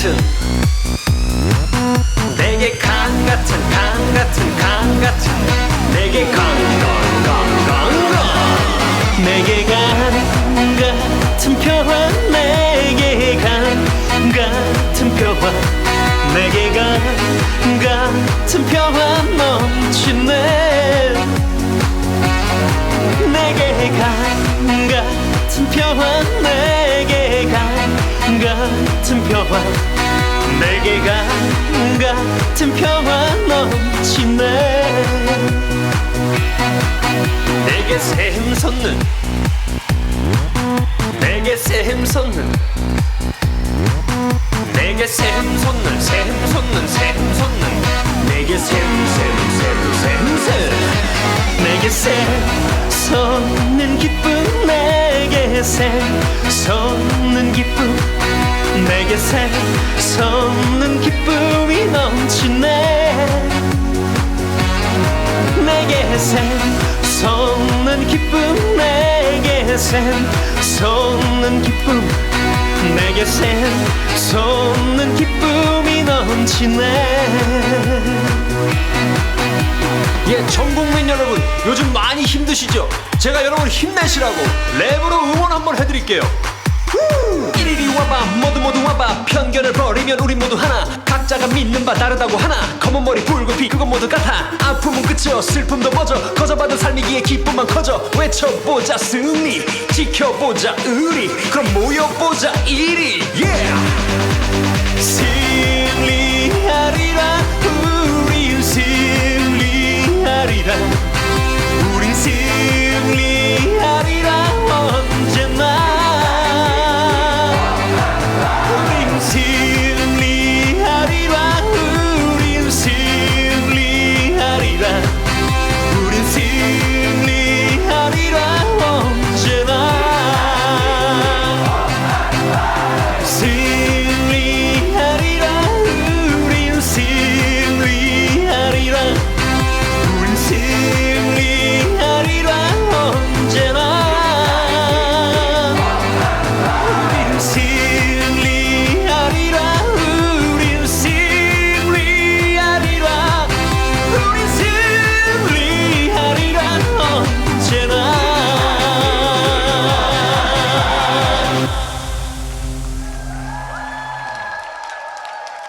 같은 내게 강 같은 강 같은 강 같은 내게 강강강강 내게 강 같은 표화 내게 강 같은 표화. 내게 강 같은 표화 넘치네. 내게 강 같은 표화 내 평화 강 같은 평화 넘치네. 내게 샘솟는 내게 샘솟는 내게 샘솟는 샘솟는 샘솟는 내게 샘샘샘샘샘 내게 샘솟는 기쁨 내게 샘솟는 기쁨 샘솟는 기쁨이 넘치네 내게 샘솟는 기쁨 내게 샘솟는 기쁨 내게 샘솟는 기쁨이 넘치네 예, 전 국민 여러분, 요즘 많이 힘드시죠? 제가 여러분 힘내시라고 랩으로 응원 한번 해드릴게요. 후! 버리면 우리 모두 하나. 각자가 믿는 바 다르다고 하나. 검은 머리 붉은 피 그건 모두 같아. 아픔은 끝이여 슬픔도 멎어. 거저받은 삶이기에 기쁨만 커져. 외쳐보자 승리, 지켜보자 의리. 그럼 모여보자 이리. Yeah!